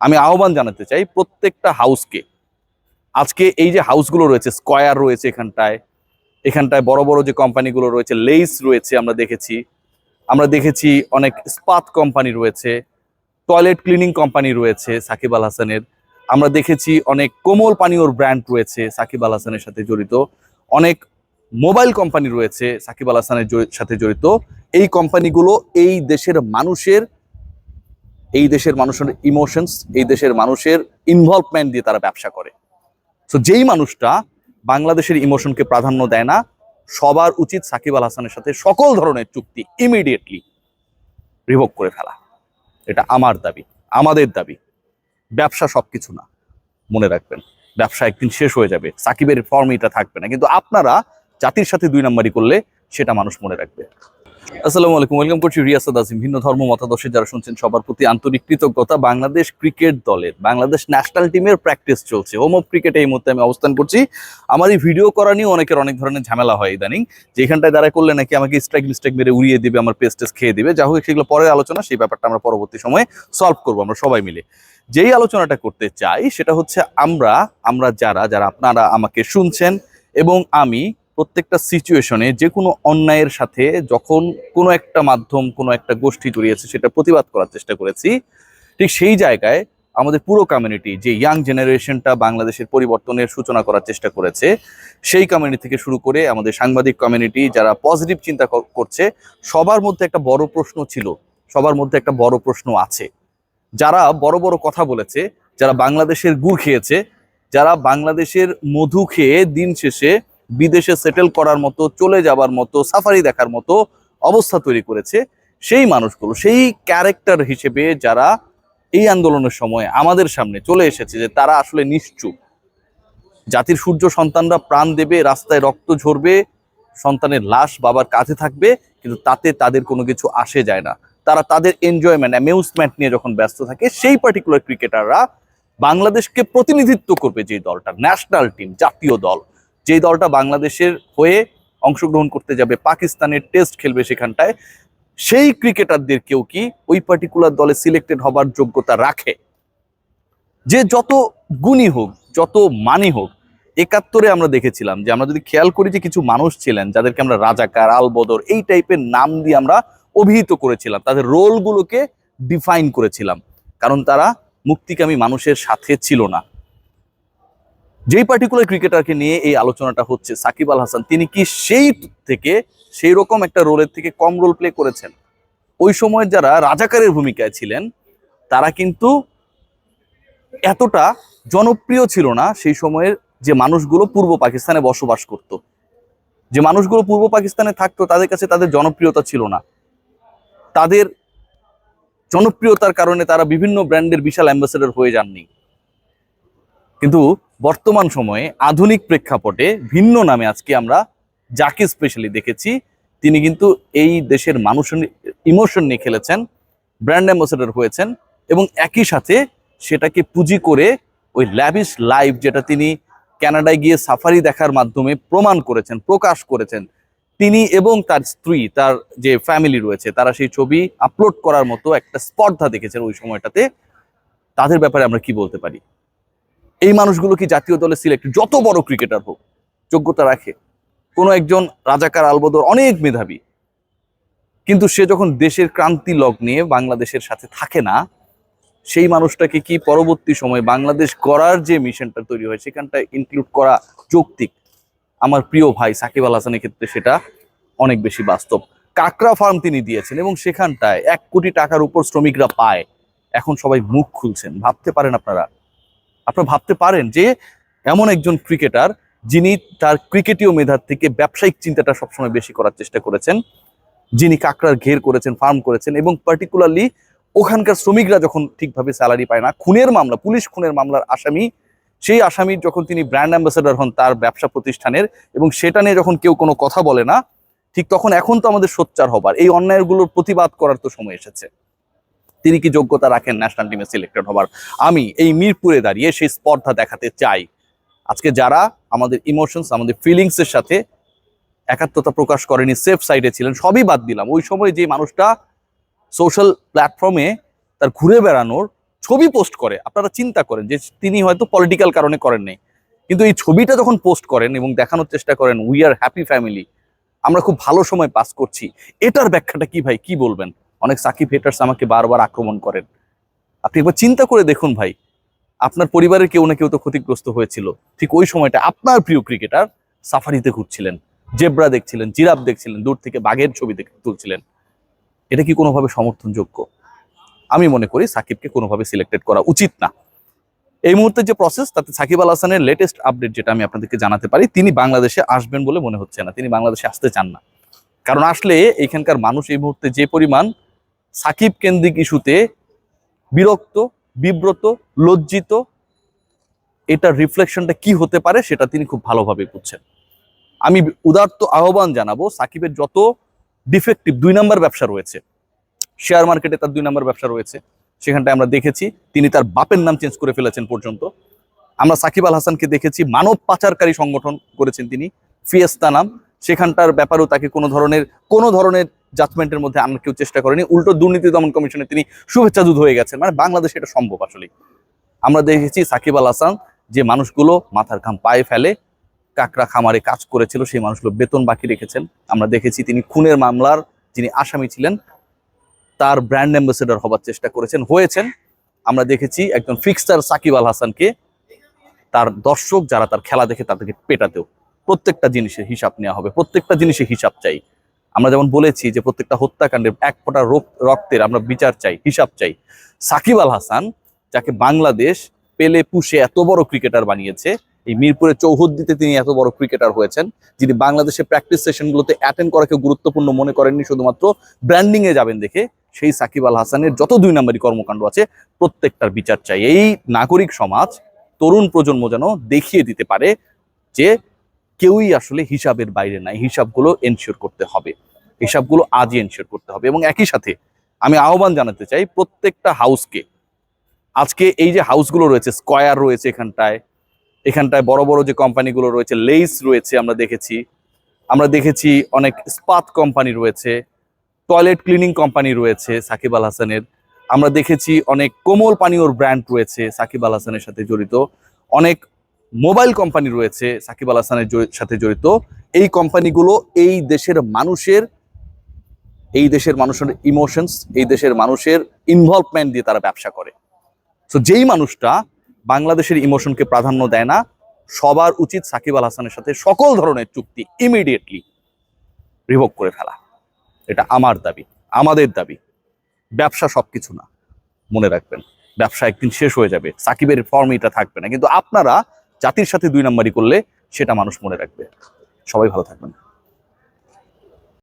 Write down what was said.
আমি আহ্বান জানাতে চাই প্রত্যেকটা হাউসকে আজকে এই যে হাউসগুলো রয়েছে স্কয়ার রয়েছে এখানটায় এখানটায় বড় বড় যে কোম্পানিগুলো রয়েছে লেইস রয়েছে আমরা দেখেছি। আমরা দেখেছি অনেক স্পাত কোম্পানি রয়েছে টয়লেট ক্লিনিং কোম্পানি রয়েছে সাকিব আল হাসানের। আমরা দেখেছি অনেক কোমল পানীয়র ব্র্যান্ড রয়েছে সাকিব আল হাসানের সাথে জড়িত। অনেক মোবাইল কোম্পানি রয়েছে সাকিব আল হাসানের সাথে জড়িত। এই কোম্পানিগুলো এই দেশের মানুষের এই দেশের মানুষের ইমোশনস এই দেশের মানুষের ইনভলভমেন্ট দিয়ে তারা ব্যবসা করে। তো যেই মানুষটা বাংলাদেশের ইমোশনকে প্রাধান্য দেয় না, সবার উচিত সাকিব আল হাসানের সাথে সকল ধরনের চুক্তি ইমিডিয়েটলি রিভোক করে ফেলা। এটা আমার দাবি, আমাদের দাবি। ব্যবসা সবকিছু না, মনে রাখবেন। ব্যবসা একদিন শেষ হয়ে যাবে, সাকিবের ফর্ম এটা থাকবে না। কিন্তু আপনারা জাতির সাথে দুই নাম্বারই করলে সেটা মানুষ মনে রাখবে। আসসালামু আলাইকুম, ওয়েলকাম করছি রিয়াসাদ আজিম। ভিন্ন ধর্ম, মতাদর্শে যারা শুনছেন, সবার প্রতি আন্তরিক কৃতজ্ঞতা। বাংলাদেশ ক্রিকেট দলের, বাংলাদেশ ন্যাশনাল টিমের প্র্যাকটিস চলছে। হোম অফ ক্রিকেট এই মুহূর্তে আমি অবস্থান করছি। আমার এই ভিডিও করা নিয়ে অনেকের অনেক ধরনের ঝামেলা হয় ইদানিং। যেখানটায় দ্বারা করলে নাকি আমাকে স্ট্রাইক মিস্টেক মেরে উড়িয়ে দিবে, আমার পেস টেস খেয়ে দিবে। যা হোক, সেগুলো পরের আলোচনা, সেই ব্যাপারটা আমরা পরবর্তী সময়ে সলভ করব আমরা সবাই মিলে। যেই আলোচনাটা করতে চাই, সেটা হচ্ছে আমরা আমরা যারা যারা আপনারা আমাকে শুনছেন এবং আমি প্রত্যেকটা সিচুয়েশনে যে কোনো অন্যায়ের সাথে যখন কোনো একটা মাধ্যম, কোনো একটা গোষ্ঠী জড়িয়েছে, সেটা প্রতিবাদ করার চেষ্টা করেছি। ঠিক সেই জায়গায় আমাদের পুরো কমিউনিটি যে ইয়াং জেনারেশনটা বাংলাদেশের পরিবর্তনের সূচনা করার চেষ্টা করেছে, সেই কমিউনিটি থেকে শুরু করে আমাদের সাংবাদিক কমিউনিটি যারা পজিটিভ চিন্তা করছে, সবার মধ্যে একটা বড় প্রশ্ন ছিল, সবার মধ্যে একটা বড় প্রশ্ন আছে। যারা বড় বড় কথা বলেছে, যারা বাংলাদেশের গুড় খেয়েছে, যারা বাংলাদেশের মধু খেয়ে দিন শেষে বিদেশে সেটেল করার মতো, চলে যাবার মতো সাফারি দেখার মতো অবস্থা তৈরি করেছে সেই মানুষগুলো, সেই ক্যারেক্টার হিসেবে যারা এই আন্দোলনের সময় আমাদের সামনে চলে এসেছে যে তারা আসলে নিশ্চুপ। জাতির সূর্য সন্তানরা প্রাণ দেবে, রাস্তায় রক্ত ঝরবে, সন্তানের লাশ বাবার কাছে থাকবে, কিন্তু তাতে তাদের কোনো কিছু আসে যায় না। তারা তাদের এনজয়মেন্ট অ্যামিউজমেন্ট নিয়ে যখন ব্যস্ত থাকে, সেই পার্টিকুলার ক্রিকেটাররা বাংলাদেশকে প্রতিনিধিত্ব করবে যে দলটা ন্যাশনাল টিম জাতীয় দল। যেই দলটা বাংলাদেশের হয়ে অংশগ্রহণ করতে যাবে, পাকিস্তানের টেস্ট খেলবে সেখানটায়, সেই ক্রিকেটারদের কেউ কি ওই পার্টিকুলার দলে সিলেক্টেড হবার যোগ্যতা রাখে? যে যত গুণী হোক, যত মানি হোক, একাত্তরে আমরা দেখেছিলাম যে আমরা যদি খেয়াল করি যে কিছু মানুষ ছিলেন, যাদেরকে আমরা রাজাকার, আলবদর, এই টাইপের নাম দিয়ে আমরা অভিহিত করেছিলাম, তাদের রোলগুলোকে ডিফাইন করেছিলাম। কারণ তারা মুক্তিকামী মানুষের সাথে ছিল না। যেই পার্টিকুলার ক্রিকেটারকে নিয়ে এই আলোচনাটা হচ্ছে, সাকিব আল হাসান, তিনি কি সেই থেকে, সেই রকম একটা রোলের থেকে কম রোল প্লে করেছেন? ওই সময় যারা রাজাকারের ভূমিকায় ছিলেন, তারা কিন্তু এতটা জনপ্রিয় ছিল না সেই সময়ের যে মানুষগুলো পূর্ব পাকিস্তানে বসবাস করত। যে মানুষগুলো পূর্ব পাকিস্তানে থাকতো, তাদের কাছে তাদের জনপ্রিয়তা ছিল না। তাদের জনপ্রিয়তার কারণে তারা বিভিন্ন ব্র্যান্ডের বিশাল অ্যাম্বাসেডর হয়ে যাননি। কিন্তু বর্তমান সময়ে আধুনিক প্রেক্ষাপটে ভিন্ন নামে আজকে আমরা যাকে স্পেশালি দেখেছি। তিনি কিন্তু এই দেশের মানুষের ইমোশন নিয়ে খেলেছেন, ব্র্যান্ড অ্যাম্বাসেডর হয়েছেন এবং একই সাথে সেটাকে পুঁজি করে ওই ল্যাবিশ লাইভ যেটা তিনি ক্যানাডায় গিয়ে সাফারি দেখার মাধ্যমে প্রমাণ করেছেন, প্রকাশ করেছেন। তিনি এবং তার স্ত্রী, তার যে ফ্যামিলি রয়েছে, তারা সেই ছবি আপলোড করার মতো একটা স্পর্ধা দেখেছেন ওই সময়টাতে। তাদের ব্যাপারে আমরা কি বলতে পারি? এই মানুষগুলো কি জাতীয় দলে সিলেক্ট যত বড় ক্রিকেটার হোক, যোগ্যতা রাখে। কোনো একজন রাজাকার আলবদর অনেক মেধাবী। কিন্তু সে যখন দেশের ক্রান্তি লগ্নে বাংলাদেশের সাথে থাকে না, সেই মানুষটাকে কি পরবর্তী সময় বাংলাদেশ করার যে মিশনটা তৈরি হয় সেখানটা ইনক্লুড করা যৌক্তিক? আমার প্রিয় ভাই সাকিব আল হাসানের ক্ষেত্রে সেটা অনেক বেশি বাস্তব। কাকরা ফার্ম তিনি দিয়েছেন এবং সেখানটায় এক কোটি টাকার উপর শ্রমিকরা পায়। এখন সবাই মুখ খুলছেন। ভাবতে পারেন আপনারা আপনারা ভাবতে পারেন যে এমন একজন ক্রিকেটার যিনি তার ক্রিকেটীয় মেধার থেকে ব্যবসায়িক চিন্তাটা সবসময় বেশি করার চেষ্টা করেছেন, যিনি কাকড়ার ঘের করেছেন, ফার্ম করেছেন এবং পার্টিকুলারলি ওখানকার শ্রমিকরা যখন ঠিকভাবে স্যালারি পায় না, খুনের মামলা, পুলিশ খুনের মামলার আসামি, সেই আসামির যখন তিনি ব্র্যান্ড অ্যাম্বাসেডর হন তার ব্যবসা প্রতিষ্ঠানের এবং সেটা নিয়ে যখন কেউ কোনো কথা বলে না, ঠিক তখন এখন তো আমাদের সোচ্চার হবার। এই অন্যায়গুলোর প্রতিবাদ করার তো সময় এসেছে। তিনি কি যোগ্যতা রাখেন ন্যাশনাল টিমে সিলেক্টেড হবার? আমি এই মিরপুরে দাঁড়িয়ে সেই স্পর্ধা দেখাতে চাই। আজকে যারা আমাদের ইমোশনস আমাদের ফিলিংসের সাথে একাত্মতা প্রকাশ করেনি সেফ সাইডে ছিলেন, সবই বাদ দিলাম। ওই সময় যে মানুষটা সোশ্যাল প্ল্যাটফর্মে তার ঘুরে বেড়ানোর ছবি পোস্ট করে, আপনারা চিন্তা করেন যে তিনি হয়তো পলিটিক্যাল কারণে করেন নাই। কিন্তু এই ছবিটা যখন পোস্ট করেন এবং দেখানোর চেষ্টা করেন উই আর হ্যাপি ফ্যামিলি আমরা খুব ভালো সময় পাস করছি। এটার ব্যাখ্যাটা কি ভাই? কি বলবেন? অনেক সাকিব হেটার্স আমাকে বারবার আক্রমণ করেন। আপনি একবার চিন্তা করে দেখুন ভাই, আপনার পরিবারের কেউ না কেউ তো ক্ষতিগ্রস্ত হয়েছিল। ঠিক ওই সময়টা আপনার প্রিয় ক্রিকেটার সাফারিতে ঘুরছিলেন, জেব্রা দেখছিলেন, জিরাফ দেখছিলেন, দূর থেকে বাঘের ছবি তুলছিলেন। এটা কি কোনোভাবে সমর্থনযোগ্য? আমি মনে করি সাকিবকে কোনোভাবে সিলেক্টেড করা উচিত না। এই মুহূর্তে যে প্রসেস তাতে সাকিব আল হাসানের লেটেস্ট আপডেট যেটা আমি আপনাদেরকে জানাতে পারি, তিনি বাংলাদেশে আসবেন বলে মনে হচ্ছে না। তিনি বাংলাদেশে আসতে চান না। কারণ আসলে এখানকার মানুষ এই মুহূর্তে যে পরিমাণ সাকিব কেন্দ্রিক ইস্যুতে বিরক্ত, বিব্রত, লজ্জিত, এটার রিফ্লেকশনটা কি হতে পারে সেটা তিনি খুব ভালোভাবে বুঝছেন। আমি উদার্ত আহ্বান জানাব, সাকিবের যত ডিফেক্টিভ দুই নম্বর ব্যবসা রয়েছে, শেয়ার মার্কেটে তার দুই নম্বর ব্যবসা রয়েছে, সেখানটায় আমরা দেখেছি তিনি তার বাপের নাম চেঞ্জ করে ফেলেছেন পর্যন্ত। আমরা সাকিব আল হাসানকে দেখেছি মানব পাচারকারী সংগঠন করেছেন তিনি, ফিয়েস্তা নাম, সেখানটার ব্যাপারেও তাকে কোনো ধরনের কোনো ধরনের জাজমেন্টের মধ্যে আনার কেউ চেষ্টা করেনি। উল্টো দুর্নীতি দমন কমিশনে তিনি শুভেচ্ছা দূত হয়ে গেছেন। মানে বাংলাদেশে এটা সম্ভব আসলে আমরা দেখেছি সাকিব আল হাসান যে মানুষগুলো মাথার ঘাম পায়ে ফেলে, কাকড়া খামারে কাজ করেছিল, সেই মানুষগুলো বেতন বাকি রেখেছেন। আমরা দেখেছি তিনি খুনের মামলার যিনি আসামি ছিলেন, তার ব্র্যান্ড অ্যাম্বাসেডর হবার চেষ্টা করেছেন, হয়েছেন। আমরা দেখেছি একজন ফিক্সটার সাকিব আল হাসানকে, তার দর্শক যারা তার খেলা দেখে তাদেরকে পেটাতেও প্রত্যেকটা জিনিসের হিসাব নেওয়া হবে, প্রত্যেকটা জিনিসের হিসাব চাই। আমরা যেমন বলেছি যে প্রত্যেকটা হত্যাকাণ্ডের এক ফোঁটা রক- রক্তের আমরা বিচার চাই, হিসাব চাই। সাকিব আল হাসান, যাকে বাংলাদেশ পেলে পুষে এত বড় ক্রিকেটার বানিয়েছে, এই মিরপুরের চৌহদ্দিতে তিনি এত বড় ক্রিকেটার হয়েছেন, যিনি বাংলাদেশে প্র্যাকটিস সেশনগুলোতে অ্যাটেন্ড করাকে গুরুত্বপূর্ণ মনে করেননি, শুধুমাত্র ব্র্যান্ডিং এ যাবেন দেখে, সেই সাকিব আল হাসানের যত দুই নম্বরই কর্মকাণ্ড আছে, প্রত্যেকটার বিচার চাই। এই নাগরিক সমাজ, তরুণ প্রজন্ম যেন দেখিয়ে দিতে পারে যে কেউই আসলে হিসাবের বাইরে নাই। হিসাবগুলো এনশিওর করতে হবে। হিসাবগুলো আজই এনশিওর করতে হবে। এবং একই সাথে আমি আহ্বান জানাতে চাই, প্রত্যেকটা হাউসকে আজকে এই যে হাউসগুলো রয়েছে স্কয়ার রয়েছে এখানটায় এখানটায় বড় বড় যে কোম্পানিগুলো রয়েছে লেইস রয়েছে আমরা দেখেছি। আমরা দেখেছি অনেক স্পাত কোম্পানি রয়েছে টয়লেট ক্লিনিং কোম্পানি রয়েছে সাকিব আল হাসানের। আমরা দেখেছি অনেক কোমল পানীয়র ব্র্যান্ড রয়েছে সাকিব আল হাসানের সাথে জড়িত। অনেক মোবাইল কোম্পানি রয়েছে সাকিব আল হাসানের সাথে জড়িত। এই কোম্পানিগুলো এই দেশের মানুষের, এই দেশের মানুষের ইমোশনস এই দেশের মানুষের ইনভলভমেন্ট দিয়ে তারা ব্যবসা করে। তো যেই মানুষটা বাংলাদেশের ইমোশনকে প্রাধান্য দেয় না, সবার উচিত সাকিব আল হাসানের সাথে সকল ধরনের চুক্তি ইমিডিয়েটলি রিভোক করে ফেলা। এটা আমার দাবি, আমাদের দাবি। ব্যবসা সবকিছু না, মনে রাখবেন। ব্যবসা একদিন শেষ হয়ে যাবে, সাকিবের ফর্ম এটা থাকবে না। কিন্তু আপনারা জাতির সাথে দুই নাম্বারই করলে সেটা মানুষ মনে রাখবে। সবাই ভালো থাকবেন।